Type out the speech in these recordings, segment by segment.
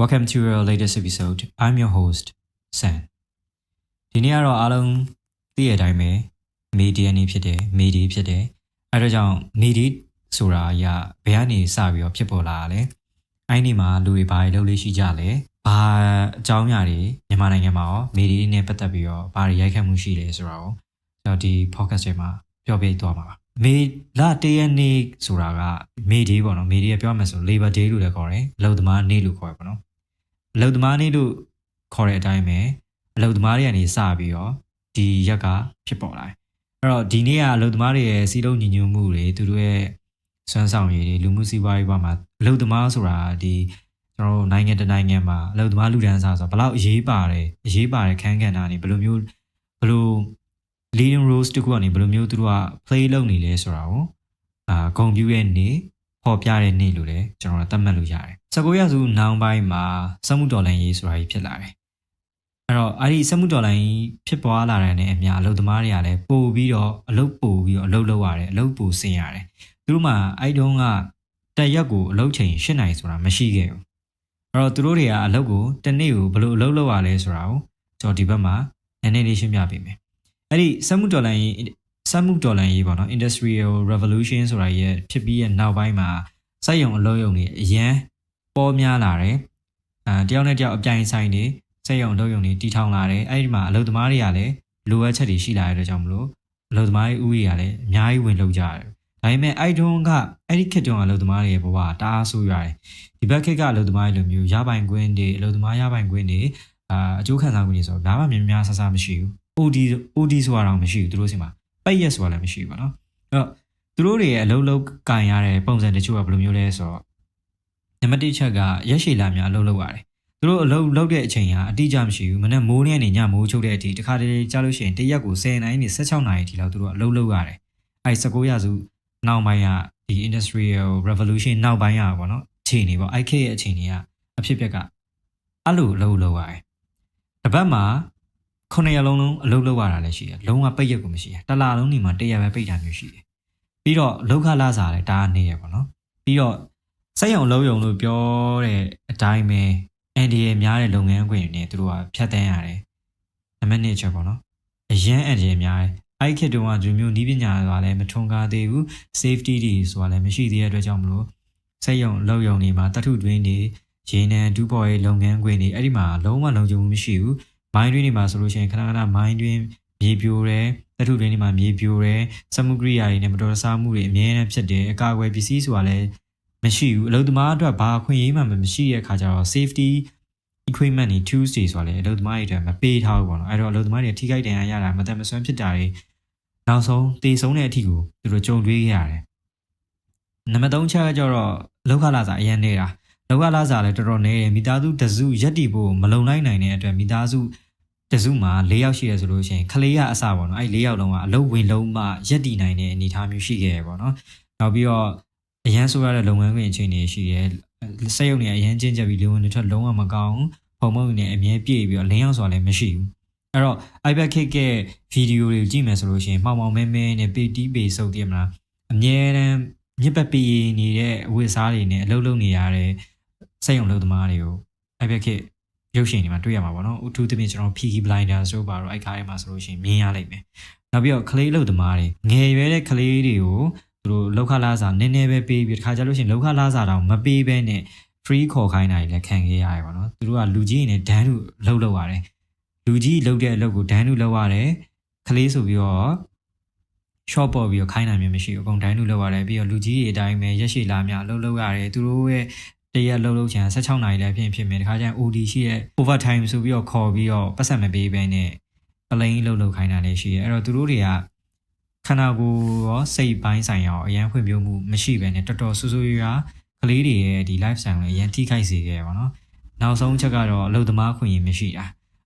Welcome to your latest episode. I'm your host, San. ဒီနေ့ကတော့အားလုံးသိရတဲ့အတိုင်းပဲမီဒီယာနေဖြစ်တယ်မီဒီဖြစ်တယ်အဲဒါကြောင့်မီဒီဆိုတာအရာဘယ်ကနေစပြီးတော့ဖြစ်ပေါ်လာတာလဲအဲ့ဒီမှာလူတွေဘာတွေလုပ်လို့ရှိကြလဲဘာအကြောင်းအရာတွေမြန်မာနိုင်ငံမှာရောမီဒီနဲ့ပတ်သက်ပြီးတော့ဘာတွေရိုက်ခတ်မှုရှိလဲဆိုတာကိုကျွန်တော်ဒီ podcast ထဲမှာပြောပြသွားမှာပါမေလာတရက်နေ့ဆိုတာကမေဒီပေါ့နော်မေဒီကပြောမှဆို Labor Day လို့လည်းခေါ်တယ်အလုပ်သမားနေ့လို့ခေါ်ရပါတော့ အလုပ်သမားနေ့လို့ခေါ်တဲ့အတိုင်းပဲအလုပ်သမားတွေကနေစပြီးတော့ဒီရက်ကဖြစ်ပေါ်လာတယ်အဲ့တော့ဒီနေ့ကအလုပ်သမားတွေရဲ့စီးလုံးညီညွတ်မှုတွေသူတို့ရဲ့စွမ်းဆောင်ရည်တွေလူမှုစီးပွားရေးဘက်မှာအလုပ်သမားဆိုတာဒီကျွန်တော်တို့နိုင်ငံတစ်နိုင်ငံမှာအလုပ်သမားလူဒန်းစားဆိုတာဘယ်လောက်အရေးပါတယ်အရေးပါတဲ့ခန်းကဏ္ဍနေဘယ်လိုမျိုးဘယ်လို leading roles တခုကနေဘယ်လိုမျိုးသူတို့က play လုပ်နေလဲဆိုတာကိုအာဂုံပြူရဲ့နေ ပေါ်ပြတဲ့နေ့လို့လည်းကျွန်တော်တို့သတ်မှတ်လို့ရတယ်။19ရာစုနောက်ပိုင်းမှာစက်မှုတော်လှန်ရေးဆိုတာကြီးဖြစ်လာတယ်။အဲ့တော့အဲ့ဒီစက်မှုတော်လှန်ရေးဖြစ်ပွားလာတဲ့နဲ့အများအလုပ်သမားတွေကလည်းပို့ပြီးတော့အလုပ်ပို့ပြီးတော့အလုပ်လုပ်ရတယ်အလုပ်ပို့ဆင်းရတယ်။သူတို့မှအဲ့တုန်းကတက်ရက်ကိုအလုပ်ချိန်၈နိုင်ဆိုတာမရှိခဲ့ဘူး။အဲ့တော့သူတို့တွေကအလုပ်ကိုတစ်နေ့ကိုဘယ်လိုအလုပ်လုပ်ရလဲဆိုတာကိုကျွန်တော်ဒီဘက်မှာနည်းနည်းလေးရှင်းပြပေးမယ်။အဲ့ဒီစက်မှုတော်လှန်ရေး စက်မှုတော်လှန်ရေးပေါ့နော် industrial revolution ဆိုတာရဲ့ဖြစ်ပြီးရဲ့နောက်ပိုင်းမှာစက်ရုံအလုပ်ရုံတွေအရန်ပေါ်များလာတယ်အဲတယောက်နဲ့တယောက်အပြိုင်ဆိုင်တွေစက်ရုံအလုပ်ရုံတွေတီထောင်လာတယ်အဲ့ဒီမှာအလုပ်သမားတွေကလည်းလိုအပ်ချက်တွေရှိလာတဲ့အတွက်ကြောင့်မလို့အလုပ်သမားတွေဥယျာလည်းအများကြီးဝင်လုပ်ကြတယ်ဒါပေမဲ့အဲ့တုန်းကအဲ့ဒီခေတ်တုန်းကအလုပ်သမားတွေရဲ့ဘဝတအားဆိုးရတယ်ဒီဘက်ခေတ်ကအလုပ်သမားတွေလိုမျိုးရပိုင်ခွင့်တွေအလုပ်သမားရပိုင်ခွင့်တွေအာအကျိုးခံစားခွင့်တွေဆိုတော့ဘာမှများများဆဆမရှိဘူး OD OD ဆိုတာတော့မရှိဘူးသူတို့စီမှာ ပိတ်ရက်ဆိုတာလည်းမရှိဘူးပေါ့နော်အဲ့တော့သူတို့တွေရဲ့အလုပ်လုပ်ကင်ရတဲ့ပုံစံတချို့ကဘယ်လိုမျိုးလဲဆိုတော့နံပါတ်1ချက်ကရက်ရှည်လာများအလုပ်လုပ်ရတယ်သူတို့အလုပ်လုပ်တဲ့အချိန်ကအတိအကျမရှိဘူးမနေ့မိုးနေ့ကနေညမိုးချုပ်တဲ့အထိတခါတလေကြားလို့ရှိရင်တရက်ကို10နိုင်နေ16နိုင်အထိလောက်သူတို့အလုပ်လုပ်ရတယ်အဲ19ရာစုနောက်ပိုင်းကဒီ industrial revolution နောက်ပိုင်းကပေါ့နော်အခြေအနေပေါ့ IK ရဲ့အခြေအနေကအဖြစ်အပျက်ကအဲ့လိုအလုပ်လုပ်ရတယ်တပတ်မှာ ခုနှစ်ရက်လုံးလုံးအလုပ်လုပ်ရတာလည်းရှိတယ်လုံးဝပိတ်ရက်ကိုမရှိတယ်တစ်လလုံးနေမှာတရက်ပဲပိတ်တာမျိုးရှိတယ်ပြီးတော့လောက်ခလာစားလည်းဒါကနေရပေါ့နော်ပြီးတော့စက်ရုံလုံးရုံလို့ပြောတဲ့အတိုင်းပဲအန်ဒီရဲ့များတဲ့လုပ်ငန်းခွင်တွေနဲ့သူတို့ကဖြတ်တန်းရတယ်နံပါတ်1ချက်ပေါ့နော်အရန်အန်ဒီရဲ့များတယ်အဲ့ခေတ်တုန်းကဒီမျိုးနီးပညာဆိုတာလည်းမထွန်းကားသေးဘူး safety တွေဆိုတာလည်းမရှိသေးတဲ့အတွက်ကြောင့်မလို့စက်ရုံလုံးရုံတွေမှာတထုတွင်းတွေရေနံဒူးပေါ်ရဲ့လုပ်ငန်းခွင်တွေအဲ့ဒီမှာလုံးဝလုံခြုံမှုမရှိဘူး မိုင်းတွင်းတွေမှာဆိုလို့ရှိရင်ခဏခဏမိုင်းတွင်းမြေပြိုတယ်တထုတွင်းတွေမှာမြေပြိုတယ်စက်မှုကရိယာတွေနဲ့မတော်တဆမှုတွေအများနဲ့ဖြစ်တယ်အကာအကွယ်ပစ္စည်းဆိုတာလည်းမရှိဘူးအလုပ်သမားအတွက်ဘာအခွင့်အရေးမှမရှိတဲ့အခါကျတော့ safety equipment တွေ tools တွေဆိုတာလည်းအလုပ်သမားတွေအတွက်မပေးထားဘူးပေါ့နော်အဲ့တော့အလုပ်သမားတွေထိခိုက်ဒဏ်ရာရတာမတန်မဆွမ်းဖြစ်တာတွေနောက်ဆုံးတေဆုံးတဲ့အထိကိုသူတို့ကြုံတွေ့ခဲ့ရတယ်နံပါတ်3ချက်ကကျတော့လောက်ခလာစာအရင်နေတာ လောကလာစားလည်းတော်တော်နေတယ်မိသားစုတစုရက်တီဖို့မလုံနိုင်နိုင်တဲ့အတွက်မိသားစုတစုမှာ၄ယောက်ရှိရဆိုလို့ရှိရင်ခလေးရအစပေါ့နော်အဲ့၄ယောက်လုံးကအလုတ်ဝင်လုံးမှရက်တီနိုင်တဲ့အနေအထားမျိုးရှိခဲ့ရပေါ့နော်နောက်ပြီးတော့အရန်ဆိုရတဲ့လုပ်ငန်းခွင်အခြေအနေရှိရဲစက်ရုံတွေအရန်ကျဉ်ကျက်ပြီးလူဝင်တွေထွက်လုံးဝမကောင်းပုံမုံနေအမြဲပြည့်ပြီးတော့လင်းရောက်ဆိုတာလည်းမရှိဘူးအဲ့တော့ iPad kick ရဲ့ဗီဒီယိုတွေကိုကြည့်မယ်ဆိုလို့ရှိရင်မှောင်မှောင်မဲမဲနဲ့ပေတီးပေစုပ်တည်မလားအမြဲတမ်းညစ်ပတ်ပေနေတဲ့အဝတ်အစားတွေနဲ့အလုပ်လုပ်နေရတဲ့ စက်ရုံလုပ်သမားတွေကို iPad kit ရုပ်ရှင်တွေမှာတွေ့ရမှာပေါ့နော်အထူးသဖြင့်ကျွန်တော် Peaky Blinders တို့ပါတော့အဲ့ခါထဲမှာဆိုလို့ရှိရင်မြင်ရလိမ့်မယ်နောက်ပြီးတော့ကလေးလုပ်သမားတွေငယ်ရွယ်တဲ့ကလေးတွေကိုသူတို့လောက်ခလာစာနည်းနည်းပဲပေးပြီးတခါကြလို့ရှိရင်လောက်ခလာစာတောင်မပေးဘဲနဲ့ free ခေါ်ခိုင်းတာတွေလည်းခံခဲ့ရတယ်ပေါ့နော်သူတို့ကလူကြီးနေဒန်းလူလှုပ်လှုပ်ရတယ်လူကြီးလှုပ်တဲ့အလုပ်ကိုဒန်းလူလှုပ်ရတယ်ကလေးဆိုပြီးတော့ short ပေါ်ပြီးတော့ခိုင်းနိုင်မျိုးမရှိဘူးအကုန်ဒန်းလူလှုပ်ရတယ်ပြီးတော့လူကြီးတွေအတိုင်းပဲရက်ရှည်လာများလှုပ်လှုပ်ရတယ်သူတို့ရဲ့ တရက်လှုပ်လှုပ်ချင်16နာရီလည်းဖြစ်ဖြစ်မယ်တခါကျရင် OD ရှိတဲ့ overtime ဆိုပြီးတော့ခေါ်ပြီးတော့ပတ်စံမပေးဘဲနဲ့ပလိန်လှုပ်လှုပ်ခိုင်းတာလည်းရှိတယ်အဲ့တော့သူတို့တွေကခန္ဓာကိုယ်ရောစိတ်ပိုင်းဆိုင်ရာရောအရန်ဖွံ့ဖြိုးမှုမရှိဘဲနဲ့တော်တော်ဆူဆူရွာကလေးတွေရဲ့ဒီ life style ကိုအရန်ထိခိုက်စေခဲ့ပါတော့နောက်ဆုံးချက်ကတော့အလုပ်သမားခွင့်ရမရှိတာ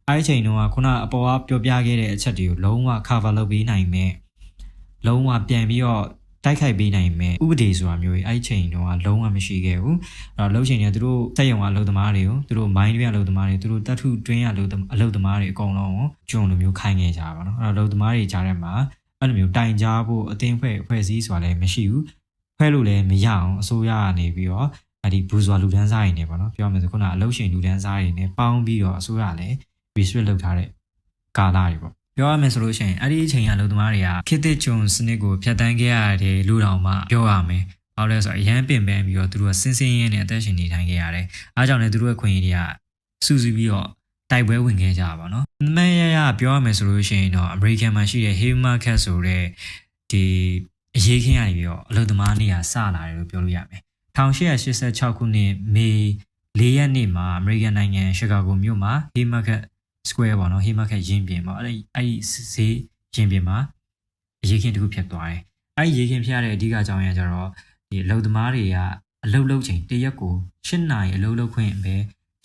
အဲ့ဒီချိန်တုန်းကခုနအပေါ်ကပြောပြခဲ့တဲ့အချက်တွေကိုလုံးဝ cover လုပ်ပေးနိုင်မဲ့လုံးဝပြန်ပြီးတော့ တိုက်ခိုက်ပေးနိုင်မယ်ဥပဒေဆိုတာမျိုးကြီးအဲ့ဒီချိန်တော့လုံးဝမရှိခဲ့ဘူးအဲ့တော့လှုပ်ချိန်တွေကသူတို့စက်ရုံကအလုပ်သမားတွေကိုသူတို့ mind တွင်းကအလုပ်သမားတွေသူတို့တတ်ထုတွင်းကအလုပ်အလုပ်သမားတွေအကုန်လုံးကိုဂျုံလိုမျိုးခိုင်းခဲ့ကြပါတော့အဲ့တော့အလုပ်သမားတွေကြားထဲမှာအဲ့လိုမျိုးတိုင်ကြားဖို့အတင်းဖွဲ့ဖွဲ့စည်းဆိုတာလည်းမရှိဘူးဖွဲ့လို့လည်းမရအောင်အစိုးရကနေပြီးတော့အဲ့ဒီဘူဇွာလူဒန်းစားတွေနဲ့ပေါ့နော်ပြောရမယ်ဆိုခုနအလုရှင်လူဒန်းစားတွေနဲ့ပေါင်းပြီးတော့အစိုးရလည်း restrict လုပ်ထားတဲ့ကာလတွေပေါ့ ပြောရမယ်ဆိုလို့ရှိရင်အဲ့ဒီအချိန်ကအလုပ်သမားတွေကခေတ်သစ်ဂျွန်စနစ်ကိုဖျက်ဆီးခဲ့ရတယ်လို့တောင်မှပြောရမယ်။ဘာလို့လဲဆိုတော့အရန်ပင်ပန်းပြီးတော့သူတို့ကစင်းစင်းရင်းနဲ့အသက်ရှင်နေထိုင်ခဲ့ရတယ်။အားကြောင့်လည်းသူတို့ရဲ့ခွင့်ရတွေကစူးစီးပြီးတော့တိုက်ပွဲဝင်ခဲ့ကြပါတော့။မရရပြောရမယ်ဆိုလို့ရှိရင်တော့ American မှာရှိတဲ့ Hay Market ဆိုတဲ့ဒီအရေးခင်းရနေပြီးတော့အလုပ်သမားနေရာစလာတယ်လို့ပြောလို့ရမယ်။1886ခုနှစ်မေ၄ရက်နေ့မှာ American နိုင်ငံရှီကာဂိုမြို့မှာ Hay Market square ပေါ့နော် Hay Market ရင်းပြင်ပေါ့အဲ့ဒီအဲ့ဒီဈေးရင်းပြင်မှာအရေးခင်းတစ်ခုဖြစ်သွားတယ်။အဲ့ဒီရေးခင်းဖြစ်ရတဲ့အဓိကအကြောင်းရင်းကကျတော့ဒီအလုပ်သမားတွေကအလုပ်လုပ်ချိန်တစ်ရက်ကို၈နာရီအလုပ်လုပ်ခွင့်ပဲ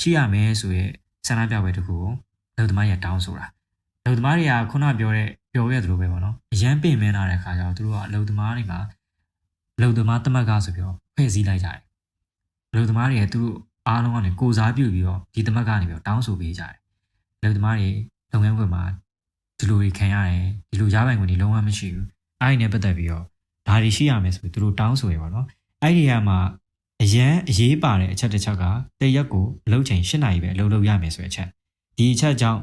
ရှိရမယ်ဆိုရဲဆန္ဒပြပွဲတစ်ခုကိုအလုပ်သမားတွေကတောင်းဆိုတာ။အလုပ်သမားတွေကခုနပြောတဲ့ပြောခဲ့သလိုပဲပေါ့နော်။အရန်ပင်မင်းလာတဲ့ခါကျတော့သူတို့ကအလုပ်သမားတွေမှာအလုပ်သမားတမက်ကဆိုပြီးတော့ဖွဲ့စည်းလိုက်ကြတယ်။အလုပ်သမားတွေကသူတို့အားလုံးကနေကိုစားပြုပြီးတော့ဒီတမက်ကနေပြီးတော့တောင်းဆိုပေးကြတယ်။ အလုပ်သမားတွေလုပ်ငန်းခွင်မှာဒီလိုတွေခံရတယ်ဒီလိုရပိုင်ခွင့်တွေလုံးဝမရှိဘူး။အဲ့ဒီနဲ့ပတ်သက်ပြီးတော့ဒါတွေရှိရမယ်ဆိုပြီးသူတို့တောင်းဆိုရပါတော့။အဲ့ဒီကမှအရန်အရေးပါတဲ့အချက်တစ်ချက်ကတရက်ကိုအလုပ်ချိန်၈နာရီပဲအလုပ်လုပ်ရမယ်ဆိုတဲ့အချက်။ဒီအချက်ကြောင့်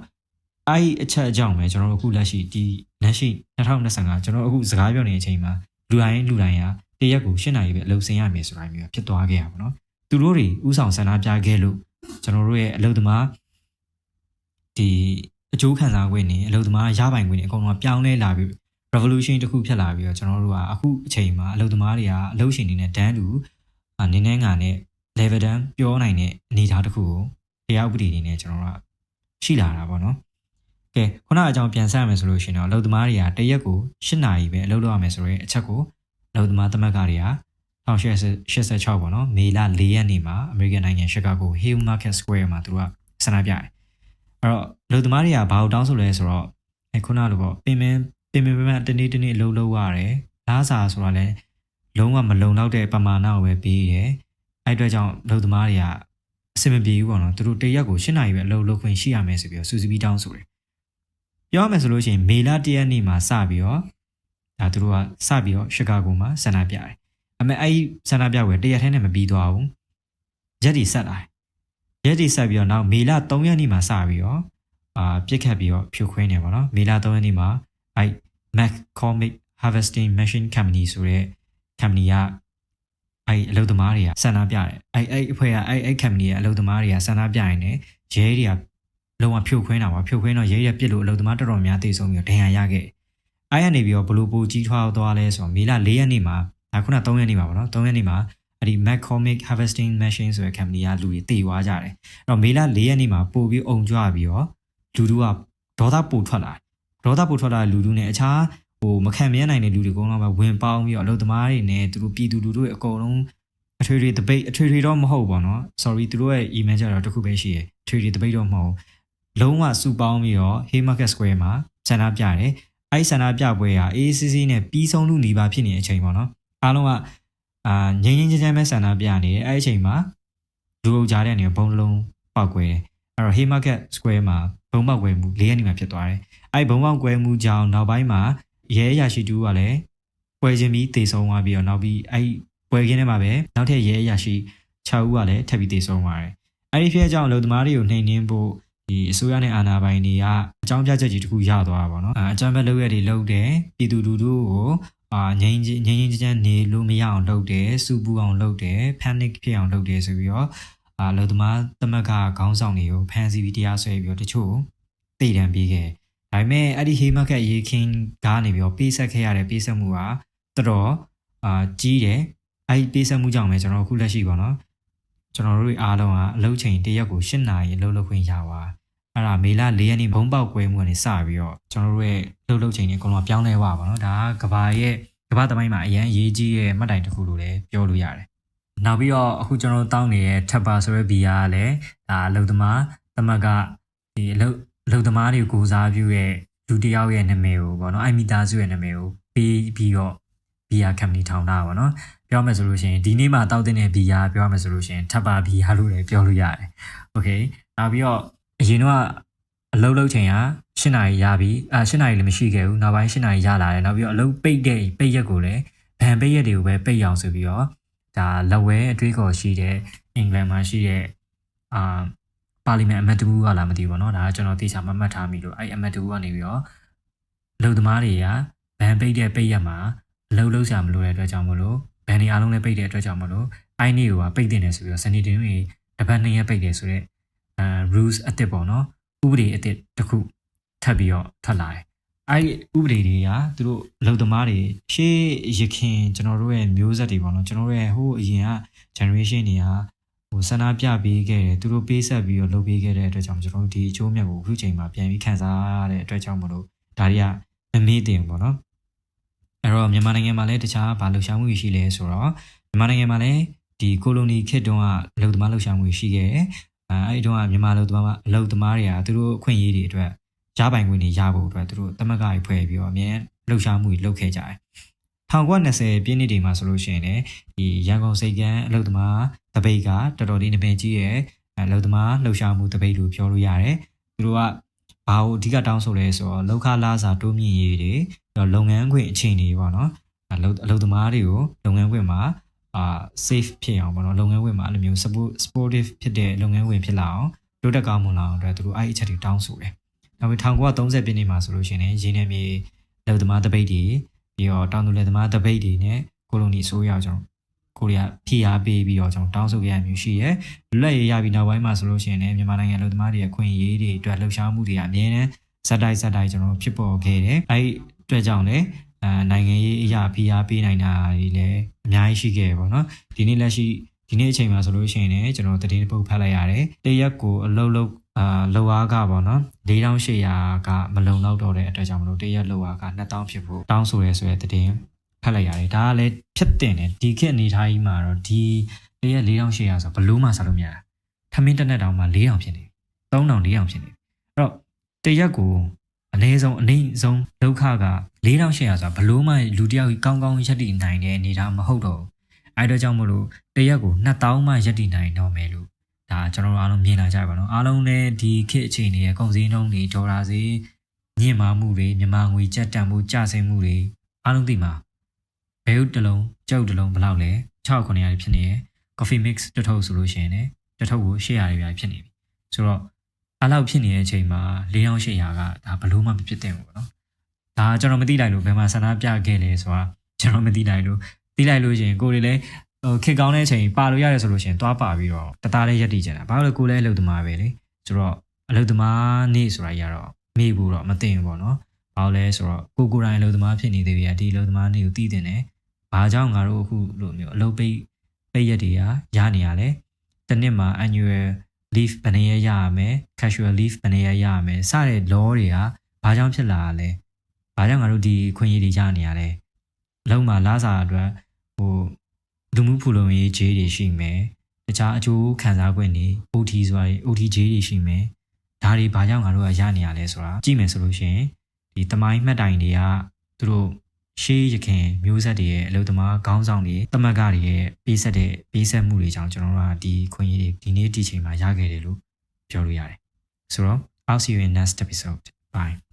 အဲ့ဒီအချက်အကြောင်းပဲကျွန်တော်တို့အခုလက်ရှိဒီလက်ရှိ2025ကျွန်တော်အခုစကားပြောနေတဲ့အချိန်မှာလူတိုင်းလူတိုင်းကတရက်ကို၈နာရီပဲအလုပ်ဆင်းရမယ်ဆိုတာမျိုးဖြစ်သွားခဲ့ရပါတော့။သူတို့တွေဥဆောင်ဆန္ဒပြခဲ့လို့ကျွန်တော်တို့ရဲ့အလုပ်သမား ဒီအကျိုးခံစား권နေအလုပ်သမားရပိုင်권နေအကုန်လုံးပြောင်းလဲလာပြီး revolution တစ်ခုဖြစ်လာပြီးတော့ကျွန်တော်တို့ကအခုအချိန်မှာအလုပ်သမားတွေကအလုပ်ရှင်တွေနဲ့တန်းတူနင်းနှဲငါနဲ့ level တန်းပြောနိုင်တဲ့အနေအထားတစ်ခုကိုတရားဥပဒေတွေနဲ့ကျွန်တော်တို့ကရှိလာတာပေါ့နော်ကဲခုနအကြောင်းပြန်ဆက်ရမယ်ဆိုလို့ရှိရင်တော့အလုပ်သမားတွေကတရက်ကို၈နာရီပဲအလုပ်လုပ်ရမယ်ဆိုတဲ့အချက်ကိုအလုပ်သမားသမဂ္ဂတွေက1886ပေါ့နော်မေလ၄ရက်နေ့မှာအမေရိကန်နိုင်ငံရှီကာဂို Hill Market Square မှာသူတို့ကဆန္ဒပြတယ် အဲ့တော့လူသမားတွေကဘာလို့တောင်းဆိုလဲဆိုတော့အဲခုနလိုပေါ့ပင်ပင်ပင်ပင်ပင်ပင်တနေ့တနေ့အလုပ်လုပ်ရတယ်လားစာဆိုတာလဲလုံးဝမလုံလောက်တဲ့ပမာဏကိုပဲပေးတယ်အဲ့အတွက်ကြောင့်လူသမားတွေကအဆင်မပြေဘူးပေါ့နော်သူတို့တရက်ကို၈နာရီပဲအလုပ်လုပ်ခွင့်ရှိရမယ်ဆိုပြီးတော့စူစီပြီးတောင်းဆိုတယ်ပြောရမယ်ဆိုလို့ရှိရင်မေလ၁ရက်နေ့မှာစပြီးတော့ဒါသူတို့ကစပြီးတော့ရှီကာဂိုမှာဆန္ဒပြတယ်အမေအဲ့ဒီဆန္ဒပြပွဲတရက်ထဲနဲ့မပြီးသွားဘူးရက်ဒီဆက်လာတယ် ရက်ဒီဆက်ပြီးတော့နောက်မေလ3ရက်နေ့မှာစပြီးတော့အာပြစ်ခတ်ပြီးတော့ဖြိုခွင်းနေပါတော့မေလ3ရက်နေ့မှာအဲ Mac Comic Harvesting Machine Company ဆိုတဲ့ company ကအဲအလုပ်သမားတွေကဆန္ဒပြတယ်အဲအဲအဖွဲ့ကအဲအဲ company ကအလုပ်သမားတွေကဆန္ဒပြရင်လည်းရဲတွေကလုံးဝဖြိုခွင်းတာပါဖြိုခွင်းတော့ရဲတွေပြစ်လို့အလုပ်သမားတော်တော်များတေဆုံးပြီးတော့ဒဏ်ရာရခဲ့အဲရနေပြီးတော့ဘလို့ပူကြီးထွားသွားလဲဆိုတော့မေလ4ရက်နေ့မှာဒါခုန3ရက်နေ့မှာပေါ့နော်3ရက်နေ့မှာ အဲ့ဒီ Mac Comic Harvesting Machine ဆိုတဲ့ company ကလူတွေတေသွားကြတယ်အဲ့တော့မေလ4ရက်နေ့မှာပို့ပြီးအုံကြွပြီးတော့လူတို့ကဒေါသပိုထွက်လာဒေါသပိုထွက်လာတဲ့လူတို့နဲ့အခြားဟိုမခံမရနိုင်တဲ့လူတွေအကုန်လုံးပဲဝင်ပေါင်းပြီးတော့အလုပ်သမားတွေနဲ့သူတို့ပြည်သူလူထုတွေအကုန်လုံးအထွေထွေ debate အထွေထွေတော့မဟုတ်ပါတော့ sorry သူတို့ရဲ့ email ကြတော့တစ်ခုပဲရှိရယ်အထွေထွေ debate တော့မဟုတ်လုံးဝစုပေါင်းပြီးတော့ Hay Market Square မှာဆန္ဒပြတယ်အဲ့ဆန္ဒပြပွဲက ACC နဲ့ပြီးဆုံးလူနေပါဖြစ်နေတဲ့အချိန်ပေါ့နော်အားလုံးက အာငိမ့်ငိမ့်ချမ်းချမ်းပဲဆန္ဒပြနေတယ်အဲ့အချိန်မှာလူအုပ်ကြားတဲ့အနေနဲ့ဘုံလုံးပောက်ကွဲတယ်အဲ့တော့ Hay Market Square မှာဘုံပေါက်ကွဲမှု၄ရက်နေမှာဖြစ်သွားတယ်အဲ့ဘုံပေါက်ကွဲမှုကြောင့်နောက်ပိုင်းမှာရဲရရှိတူကလည်းပွဲချင်းပြီးတေဆုံးသွားပြီးတော့နောက်ပြီးအဲ့ပွဲခင်းထဲမှာပဲနောက်ထပ်ရဲရရှိ6ဦးကလည်းထပ်ပြီးတေဆုံးသွားတယ်အဲ့ဒီဖြစ်အကြောင်းအလုပ်သမားတွေကိုနှိမ်နင်းဖို့ဒီအစိုးရနဲ့အာဏာပိုင်တွေကအကြောင်းပြချက်ကြီးတခုရသွားတာပေါ့နော်အကြမ်းဖက်လုပ်ရတွေလုပ်တယ်ပြည်သူလူထုကို အာငိမ့်ငိမ့်ငိမ့်ချမ်းနေလို့မရအောင်လုပ်တယ်စူပူအောင်လုပ်တယ် panic ဖြစ်အောင်လုပ်တယ်ဆိုပြီးတော့အာလောသမားသမက်ကခေါင်းဆောင်တွေကိုဖမ်းဆီးပြီးတရားစွဲပြီးတော့တချို့တိတ်တံပြီးခဲ့ဒါပေမဲ့အဲ့ဒီဟေးမက်ကရေခင်းကားနေပြီးတော့ပေးဆက်ခဲ့ရတဲ့ပေးဆက်မှုကတော်တော်အာကြီးတယ်အဲ့ဒီပေးဆက်မှုကြောင့်ပဲကျွန်တော်အခုလက်ရှိပေါ့နော်ကျွန်တော်တို့အားလုံးကအလုပ်ချိန်တရက်ကို၈နာရီအလုပ်လုပ်ခွင့်ရပါ အဲ့ဒါမေလ၄ရက်နေ့ဘုံပေါက်ကွဲမှုကနေစပြီးတော့ကျွန်တော်တို့ရဲ့လှုပ်လှုပ်ချိန်တွေအကုန်လုံးပြောင်းလဲသွားပါတော့ဒါကကဘာရဲ့ကဘာသမိုင်းမှာအရန်အရေးကြီးရဲ့မှတ်တိုင်တစ်ခုလို့လည်းပြောလို့ရတယ်နောက်ပြီးတော့အခုကျွန်တော်တောင်းနေတဲ့ Tapper ဆိုတဲ့ဘီယာကလည်းဒါအလုပ်သမားသမက်ကဒီအလုပ်အလုပ်သမားတွေကိုစားပြုရဲ့လူတစ်ယောက်ရဲ့နာမည်ကိုပေါ့နော်အိုင်မီတာစုရဲ့နာမည်ကိုပေးပြီးတော့ဘီယာ company ထောင်တာပါနော်ပြောမယ်ဆိုလို့ရှိရင်ဒီနေ့မှတောက်တဲ့ဘီယာပြောမယ်ဆိုလို့ရှိရင် Tapper ဘီယာလို့လည်းပြောလို့ရတယ်။ Okay နောက်ပြီးတော့ အရင်တော့အလုပ်လုပ်ချိန်က၈နာရီရပြီအာ၈နာရီလည်းမရှိခဲ့ဘူးနောက်ပိုင်း၈နာရီရလာတယ်နောက်ပြီးတော့အလုပ်ပိတ်တဲ့ပိတ်ရက်ကိုလည်းဗန်ပိတ်ရက်တွေကိုပဲပိတ်အောင်ဆိုပြီးတော့ဒါလက်ဝဲအတွေးခေါ်ရှိတဲ့အင်္ဂလန်မှာရှိတဲ့အာပါလီမန်အမတ်တူကလာမသိဘူးပေါ့နော်ဒါကကျွန်တော်သိချာမမှတ်ထားမိလို့အဲ့အမတ်တူကနေပြီးတော့လုံသမားတွေကဗန်ပိတ်တဲ့ပိတ်ရက်မှာအလုပ်လုပ်ဆရာမလို့တဲ့အတွက်ကြောင့်မလို့ဗန်တွေအားလုံးလည်းပိတ်တဲ့အတွက်ကြောင့်မလို့အိုင်းနေကပိတ်တင်တယ်ဆိုပြီးတော့စနေတင်တွေတပတ်နှစ်ရက်ပိတ်တယ်ဆိုတော့အဲ rules အစ်စ်ပေါ့နော်ဥပဒေအစ်စ်တစ်ခုထပ်ပြီးတော့ထွက်လာတယ်အဲ့ဥပဒေတွေကသူတို့လုံသမားတွေရှေးရခင်ကျွန်တော်တို့ရဲ့မျိုးဆက်တွေပေါ့နော်ကျွန်တော်တို့ရဲ့ဟိုအရင်က generation တွေကဟိုဆန္ဒပြပေးခဲ့တယ်သူတို့ပေးဆက်ပြီးတော့လုပ်ပေးခဲ့တဲ့အတွက်ကြောင့်ကျွန်တော်တို့ဒီအချိုးမြတ်ကိုအခုချိန်မှာပြန်ပြီးခန်းစားရတဲ့အတွက်ကြောင့်မလို့ဒါတွေကမမေ့တင်ဘူးပေါ့နော်အဲ့တော့မြန်မာနိုင်ငံမှာလည်းတခြားဘာလှုပ်ရှားမှုရှိလဲဆိုတော့မြန်မာနိုင်ငံမှာလည်းဒီကိုလိုနီခေတ်တုန်းကအလုပ်သမားလှုပ်ရှားမှုရှိခဲ့တယ် အဲအဲ့ဒီတုန်းကမြန်မာအလုပ်သမားအလုပ်သမားတွေကသူတို့အခွင့်အရေးတွေအတွက်ကြားပိုင်ခွင့်တွေရဖို့အတွက်သူတို့တမက်ကကြီးဖွဲ့ပြီးတော့အမြဲလှုပ်ရှားမှုတွေလုပ်ခဲ့ကြတယ်1920ပြည့်နှစ်တွေမှာဆိုလို့ရှိရင်လည်းဒီရန်ကုန်စိတ်ကန်းအလုပ်သမားတပိတ်ကတော်တော်လေးနာမည်ကြီးရဲ့အလုပ်သမားလှုပ်ရှားမှုတပိတ်လို့ပြောလို့ရတယ်သူတို့ကဘာကိုအဓိကတောင်းဆိုလဲဆိုတော့လောက်ခလာစာတိုးမြင့်ရေးတွေလုပ်ငန်းခွင်အခြေအနေပေါ့နော်အလုပ်အလုပ်သမားတွေကိုလုပ်ငန်းခွင်မှာ အာ safe ဖြစ်အောင်ပေါ့နော်လုပ်ငန်းခွင်မှာအဲ့လိုမျိုး support sportive ဖြစ်တဲ့လုပ်ငန်းခွင်ဖြစ်လာအောင်တိုးတက်ကောင်းမွန်လာအောင်အတွက်သူတို့အဲ့အချက်တွေတောင်းဆိုတယ်။နောက်ပြီး1930ပြည့်နှစ်မှာဆိုလို့ရှိရင်ရင်းနှီးမြေလုပ်သမားတပိတ်တွေပြီးတော့တောင်သူလယ်သမားတပိတ်တွေနဲ့ကိုလိုနီအစိုးရကျွန်တော်ကိုရီးယားဖိအားပေးပြီးတော့ကျွန်တော်တောင်းဆိုခဲ့ရမျိုးရှိရဲလက်ရရပြီးနောက်ပိုင်းမှာဆိုလို့ရှိရင်လည်းမြန်မာနိုင်ငံလူသမားတွေရဲ့ခွင့်ရေးတွေအတွက်လှုပ်ရှားမှုတွေအများနဲ့ဇက်တိုက်ဇက်တိုက်ကျွန်တော်ဖြစ်ပေါ်ခဲ့တယ်အဲ့အတွက်ကြောင့်လည်း အဲနိုင်ငံရေးအရာဖိအားပေးနိုင်တာတွေလည်းအများကြီးရှိခဲ့တယ်ပေါ့နော်ဒီနေ့လက်ရှိဒီနေ့အချိန်မှာဆိုလို့ရှိရင်လည်းကျွန်တော်တည်င်းပုတ်ဖတ်လိုက်ရတယ်တရက်ကိုအလုတ်လုတ်အာလောအားကပေါ့နော်4800ကမလုံလောက်တော့တဲ့အတွက်ကြောင့်မလို့တရက်လောအားက2000ဖြစ်ဖို့တောင်းဆိုရဲဆိုတဲ့တည်င်းဖတ်လိုက်ရတယ်ဒါကလည်းဖြစ်တင်တယ်ဒီခေတ်အနေထားကြီးမှာတော့ဒီတရက်4800ဆိုဘလို့မှစားလို့မရတာထမင်းတစ်နက်တောင်မှ4000ဖြစ်နေ3000 4000ဖြစ်နေအဲ့တော့တရက်ကိုအနည်းဆုံးအနည်းဆုံးဒုက္ခက 4800ဆိုတာဘလို့မှလူတယောက်ကြီးကောင်းကောင်းရက်တည်နိုင်တဲ့အနေထားမဟုတ်တော့ဘူးအဲ့တော့ကြောင့်မလို့တရက်ကို2000မှရက်တည်နိုင်တော့မယ်လို့ဒါကျွန်တော်တို့အားလုံးမြင်လာကြပါတော့အားလုံးလည်းဒီခေတ်အချိန်တွေရဲ့ကုန်စည်နှုန်းတွေဒေါ်လာဈေးညင်မာမှုတွေမြန်မာငွေကျပ်တန်မှုကျဆင်းမှုတွေအားလုံးသိမှာဘဲဥတစ်လုံးကြောက်တစ်လုံးဘယ်လောက်လဲ6 900ဖြစ်နေရယ် coffee mix တစ်ထုပ်ဆိုလို့ရှိရင်လည်းတစ်ထုပ်ကို800ပြဖြစ်နေပြီဆိုတော့အဲ့လောက်ဖြစ်နေတဲ့အချိန်မှာ4800ကဒါဘလို့မှမဖြစ်တဲ့ဘူးပေါ့နော် ဒါကျွန်တော်မသိလိုက်လို့ဘယ်မှာဆန္ဒပြခဲ့လဲဆိုတာကျွန်တော်မသိလိုက်လို့သိလိုက်လို့ရှင်ကိုယ်တွေလည်းဟိုခစ်ကောင်းတဲ့အချိန်ပါလို့ရတယ်ဆိုလို့ရှင်သွားပါပြီးတော့တသားလေးရက်တည်ကြတာဘာလို့ကိုယ်လည်းအလုပ်သမားပဲလေဆိုတော့အလုပ်သမားနေ့ဆိုတာကြီးကတော့မေ့ဘူးတော့မသိဘူးပေါ့နော်ဘာလို့လဲဆိုတော့ကိုကိုယ်တိုင်အလုပ်သမားဖြစ်နေသေးပြီဒီအလုပ်သမားနေ့ကိုတည်တင်တယ်ဘာကြောင့်ငါတို့အခုလိုမျိုးအလုပ်ပိတ်ပိတ်ရက်တွေကရနေရလဲတစ်နှစ်မှာ annual leave ဘယ်နှရက်ရရမယ် casual leave ဘယ်နှရက်ရရမယ်စတဲ့ law တွေကဘာကြောင့်ဖြစ်လာတာလဲ ဘာကြောင့်ငါတို့ဒီခွင့်ရတွေရနေရလဲအလုံးမှာလာစာအတွက်ဟိုလူမှုဖူလုံရေးခြေတွေရှိမယ်တခြားအကျိုးခံစား권တွေ OT ဆိုတာတွေ OT ခြေတွေရှိမယ်ဒါတွေဘာကြောင့်ငါတို့ကရနေရလဲဆိုတာကြည့်မယ်ဆိုလို့ရှိရင်ဒီတမိုင်းမှတ်တိုင်တွေကသူတို့ရှေးရခင်မျိုးဆက်တွေရဲ့အလုပ်သမားခေါင်းဆောင်တွေတမတ်ကတွေရဲ့ပေးဆက်တဲ့ပေးဆက်မှုတွေကြောင့်ကျွန်တော်တို့ကဒီခွင့်ရတွေဒီနေ့ဒီချိန်မှာရခဲ့တယ်လို့ပြောလို့ရတယ်ဆိုတော့ I'll see you in next episode bye